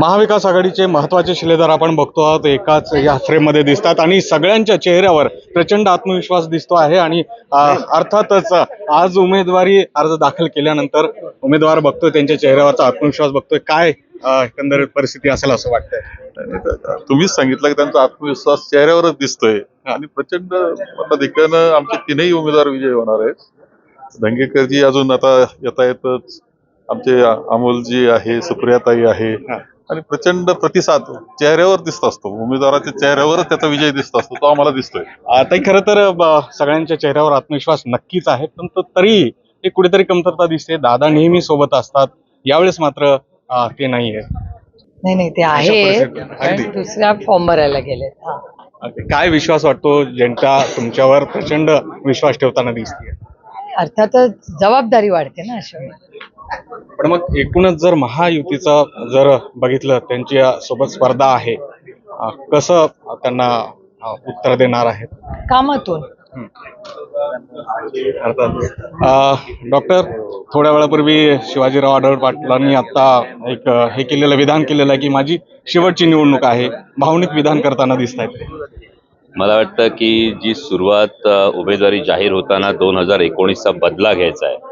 महाविकास आघाडीचे महत्त्वाचे शिलेदार आपण बघतो आहोत. एकाच या फ्रेममध्ये दिसतात आणि सगळ्यांच्या चेहऱ्यावर प्रचंड आत्मविश्वास दिसतो आहे आणि अर्थातच आज उमेदवारी अर्ज दाखल केल्यानंतर उमेदवार बघतोय त्यांच्या चेहऱ्यावरचा आत्मविश्वास बघतोय. काय एकंदरीत परिस्थिती असेल असं वाटतंय? तुम्हीच सांगितलं की त्यांचा आत्मविश्वास चेहऱ्यावरच दिसतोय. आणि प्रचंड मताधिक्यानं आमचे तीनही उमेदवार विजयी होणार आहेत. धंगेकरजी अजून आता येता येतच. आमचे अमोलजी आहे सुप्रियाताई आहे. आणि प्रचंड प्रतिसाद चेहऱ्यावर दिसत असतो. उमेदवाराच्या चेहऱ्यावरच त्याचा विजय दिसत असतो. तो आम्हाला दिसतोय. आता खरं तर सगळ्यांच्या चेहऱ्यावर आत्मविश्वास नक्कीच आहे. पण तो तरी एक कुठेतरी कमतरता दिसते. दादा नेहमी सोबत असतात. यावेळेस मात्र ते नाहीये. नाही नाही ते आहे दुसऱ्या फॉर्म भरायला गेले काय विश्वास वाटतो ज्यांचा तुमच्यावर प्रचंड विश्वास ठेवताना दिसते अर्थातच जबाबदारी वाढते ना अशा. पण मग एकूणच जर महायुतीचं जर बघितलं त्यांच्यासोबत स्पर्धा आहे कसं त्यांना उत्तर देणार आहेत? कामातून. अर्थात डॉक्टर थोड्या वेळापूर्वी शिवाजीराव आढळ पाटलांनी आता एक हे केलेलं विधान केलेलं आहे की माझी शेवटची निवडणूक आहे भावनिक विधान करताना दिसत आहेत मला वाटतं की जी सुरुवात उमेदवारी जाहीर होताना दोन हजार एकोणीसचा बदला घ्यायचा आहे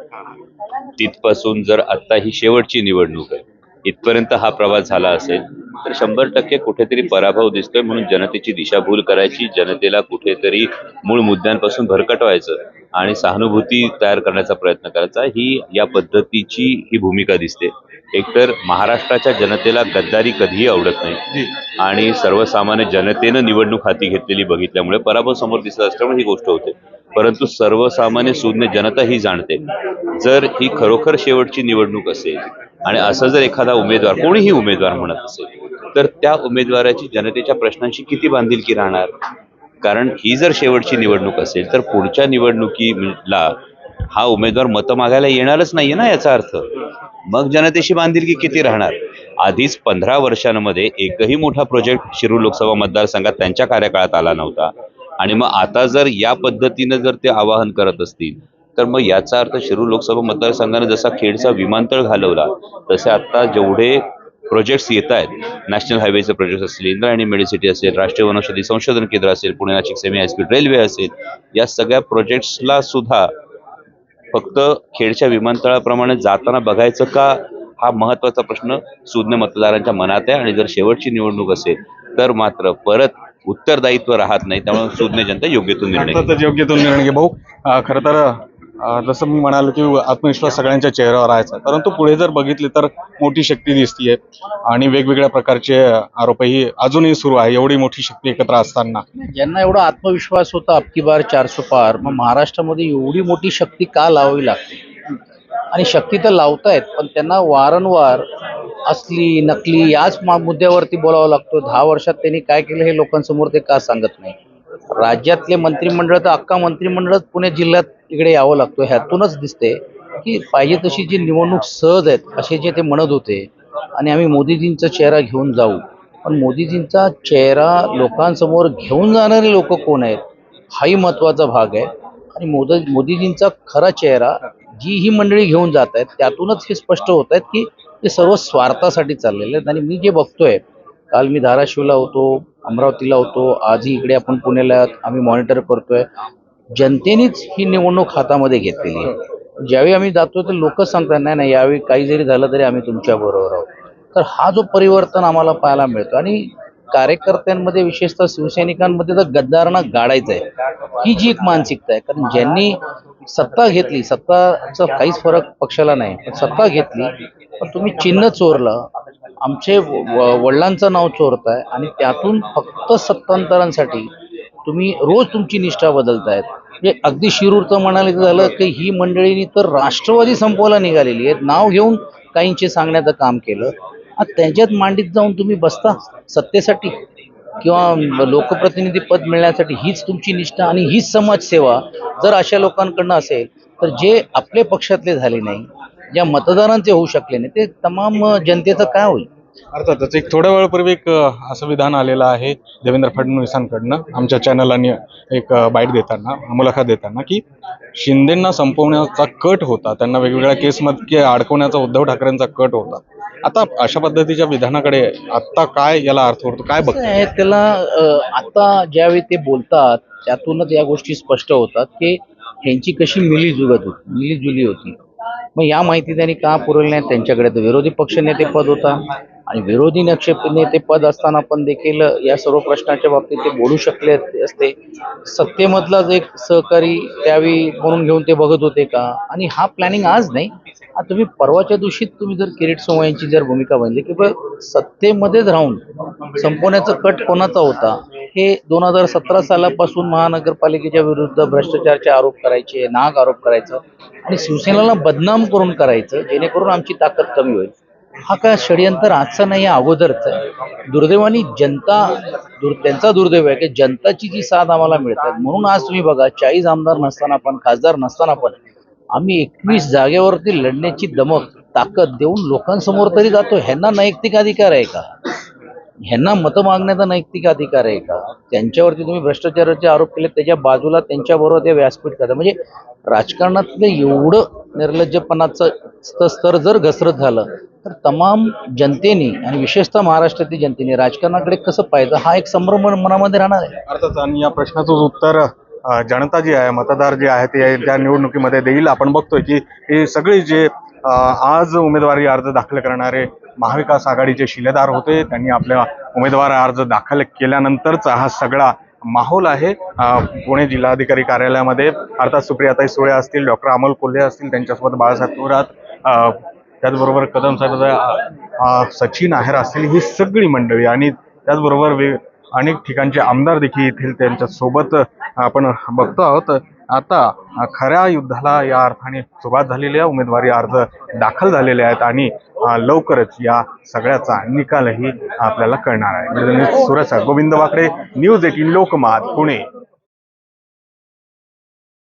तिथपासून जर आत्ता ही शेवटची निवडणूक आहे इथपर्यंत हा प्रवास झाला असेल तर शंभर टक्के कुठेतरी पराभव दिसतोय म्हणून जनतेची दिशाभूल करायची जनतेला कुठेतरी मूळ मुद्द्यांपासून भरकटवायचं आणि सहानुभूती तयार करण्याचा प्रयत्न करायचा ही या पद्धतीची ही भूमिका दिसते. एकतर महाराष्ट्राच्या जनतेला गद्दारी कधीही आवडत नाही आणि सर्वसामान्य जनतेनं निवडणूक हाती घेतलेली बघितल्यामुळे पराभव समोर दिसत असल्यामुळे ही गोष्ट होते. परंतु सर्वसामान्य सुज्ञ जनता ही जाणते. जर ही खरोखर शेवटची निवडणूक असेल आणि असं जर एखादा उमेदवार कोणीही उमेदवार म्हणत असेल तर त्या उमेदवाराची जनतेच्या प्रश्नांशी किती बांधिलकी राहणार? कारण ही जर शेवटची निवडणूक असेल तर पुढच्या निवडणुकीला हा उमेदवार मतं मागायला येणारच नाहीये ना याचा अर्थ? मग जनतेशी बांधिलकी किती राहणार? आधीच पंधरा वर्षांमध्ये एकही मोठा प्रोजेक्ट शिरूर लोकसभा मतदारसंघात त्यांच्या कार्यकाळात आला नव्हता. आणि मग आता जर या पद्धतीनं जर ते आवाहन करत असतील तर मग याचा अर्थ शिरूर लोकसभा मतदारसंघाने जसा खेडचा विमानतळ घालवला तसे आता जेवढे प्रोजेक्ट्स येत आहेत नॅशनल हायवेचे प्रोजेक्ट असतील इंद्रायणी मेडिसिटी असेल राष्ट्रीय वनौषधी संशोधन केंद्र असेल Pune Nashik semi high speed railway असेल या सगळ्या प्रोजेक्ट्सला सुद्धा फक्त खेडच्या विमानतळाप्रमाणे जाताना बघायचं का हा महत्त्वाचा प्रश्न सुज्ञ मतदारांच्या मनात आहे आणि जर शेवटची निवडणूक असेल तर मात्र परत उत्तरदायित्व राहत नाही त्यामुळे सुज्ञ जनता योग्य तो निर्णय योग्य तो निर्णय घे भाऊ. खरं तर जसं मी म्हणालो की आत्मविश्वास सगळ्यांच्या चेहऱ्यावर आहे. परंतु पुढे जर बघितले तर मोठी शक्ती दिसतीये आणि वेगवेगळ्या प्रकारचे आरोपही अजूनही सुरू आहे एवढी मोठी शक्ती एकत्र असताना. ज्यांना एवढा आत्मविश्वास होता अबकी बार चारसो पार मग महाराष्ट्रामध्ये एवढी मोठी शक्ती का लावावी लागते? आणि शक्ती तर लावतायत पण त्यांना वारंवार असली नकली याच मुद्द्यावरती बोलावा लागतो. दहा वर्षात त्यांनी काय केलं हे लोकांसमोर ते का सांगत नाही. राज्यातले मंत्रिमंडळ तर अख्खा मंत्रिमंडळच पुणे जिल्ह्यात इकडे यावं लागतो. ह्यातूनच दिसते की पाहिजे तशी जी निवडणूक सहज आहेत असे जे ते म्हणत होते आणि आम्ही मोदीजींचा चेहरा घेऊन जाऊ. पण मोदीजींचा चेहरा लोकांसमोर घेऊन जाणारे लोक कोण आहेत हाही महत्त्वाचा भाग आहे. आणि मोद मोदीजींचा खरा चेहरा जी ही मंडळी घेऊन जात आहेत त्यातूनच हे स्पष्ट होत आहेत की ते सर्व स्वार्थासाठी चाललेले आहेत. आणि मी जे बघतोय काल मी धाराशिवला होतो अमरावतीला होतो आजही इकडे आपण पुण्याला आम्ही मॉनिटर करतोय. जनतेनेच ही निवडणूक हातामध्ये घेतलेली आहे. ज्यावेळी आम्ही जातो तर लोक सांगतात नाही नाही यावेळी काही जरी झालं तरी आम्ही तुमच्या बरोबर आहोत. तर हा जो परिवर्तन आम्हाला पाहायला मिळतो आणि कार्यकर्त्यांमध्ये विशेषतः शिवसैनिकांमध्ये तर गद्दारांना गाडायचं आहे. ही जी एक मानसिकता आहे कारण ज्यांनी सत्ता घेतली. सत्ताचा काहीच फरक पक्षाला नाही. पण सत्ता घेतली. पण तुम्ही चिन्ह चोरलं. आमचे वडिलांचं नाव चोरताय. आणि त्यातून फक्त सत्तांतरांसाठी तुम्ही रोज तुमची निष्ठा बदलतायत. म्हणजे अगदी शिरूरचं म्हणाले तर झालं की ही मंडळीनी तर राष्ट्रवादी संपवायला निघालेली आहेत. नाव घेऊन काहींचे सांगण्याचं काम केलं. आणि त्यांच्यात मांडीत जाऊन तुम्ही बसता सत्तेसाठी. किंवा लोकप्रतिनिधी पद मिळण्यासाठी हीच तुमची निष्ठा आणि हीच समाजसेवा जर अशा लोकांकडनं असेल तर जे आपले पक्षातले झाले नाही ज्या मतदारांचे होऊ शकले नाही ते तमाम जनतेचं काय होईल? अर्थातच एक थोड्या वेळापूर्वी एक असं विधान आलेलं आहे देवेंद्र फडणवीसांकडनं आमच्या चॅनलला एक बाईट देताना मुलाखत देताना की शिंदेंना संपवण्याचा कट होता त्यांना वेगवेगळ्या केसमध्ये अडकवण्याचा उद्धव ठाकरेंचा कट होता. आता अशा पद्धतीच्या विधानाकडे आता काय याला अर्थ होतो काय बघ त्याला आता ज्यावेळी ते बोलतात त्यातूनच या गोष्टी स्पष्ट होतात की ह्यांची कशी मिलीजुगत होती मिलीजुली होती. मग या माहिती त्यांनी का पुरवली नाही? त्यांच्याकडे तर विरोधी पक्षनेते पद होता. आणि विरोधी नक्ष नेते पद असताना पण देखील या सर्व प्रश्नाच्या बाबतीत ते बोलू शकले असते. सत्तेमधलाच एक सहकारी त्यावेळी म्हणून घेऊन ते बघत होते का? आणि हा प्लॅनिंग आज नाही. तुम्ही परवाच्या दिवशी तुम्ही जर किरीट सोमय्या जर भूमिका बनली की सत्तेमध्येच राहून संपवण्याचा कट कोणाचा होता? हे दोन हजार सतरा सालापासून महानगरपालिकेच्या विरुद्ध भ्रष्टाचारचे आरोप करायचे नाग आरोप करायचं आणि शिवसेनेला बदनाम करून करायचं जेणेकरून आमची ताकद कमी होईल. हा काय षडयंत्र आजचा नाही अगोदरच आहे. दुर्दैवानी जनता दुर त्यांचा दुर्दैव आहे की जनताची जी साथ आम्हाला मिळतात. म्हणून आज तुम्ही बघा चाळीस आमदार नसताना पण खासदार नसताना पण आम्ही एकवीस जागेवरती लढण्याची दमक ताकद देऊन लोकांसमोर तरी जातो. ह्यांना नैतिक अधिकार आहे का? ह्यांना मतं मागण्याचा नैतिक अधिकार आहे का? त्यांच्यावरती तुम्ही भ्रष्टाचाराचे आरोप केले त्याच्या बाजूला त्यांच्याबरोबर ते व्यासपीठ करता म्हणजे राजकारणातलं एवढं निर्लज्जपणाचं स्तर जर घसरत झालं तर तमाम जनतेने आणि विशेषतः महाराष्ट्रातील जनतेने राजकारणाकडे कसं पाहिजे हा एक संभ्रम मनामध्ये राहणार आहे. अर्थात आणि या प्रश्नाचं उत्तर जनता जी आहे मतदार जे आहे ते त्या निवडणुकीमध्ये देईल. आपण बघतोय की हे सगळे जे आज उमेदवारी अर्ज दाखल करणारे महाविकास आघाडीचे शिलेदार होते. त्यांनी आपल्या उमेदवार अर्ज दाखल केल्यानंतरचा हा सगळा माहोल आहे. पुणे जिल्हाधिकारी कार्यालयामध्ये अर्थात सुप्रियाताई सुळे असतील डॉक्टर अमोल कोल्हे असतील त्यांच्यासोबत बाळासाहेब थोरात त्याचबरोबर कदम साहेब सचिन आहेर असतील ही सगळी मंडळी आणि त्याचबरोबर वे अनेक ठिकाणचे आमदार देखील येथील त्यांच्यासोबत आपण बघतो आहोत. आता खऱ्या युद्धाला या अर्थाने सुरुवात झालेली आहे. उमेदवारी अर्ज दाखल झालेले आहेत आणि लवकरच या सगळ्याचा निकालही आपल्याला कळणार आहे. Suraj Govind Wakade news eighteen Lokmat Pune.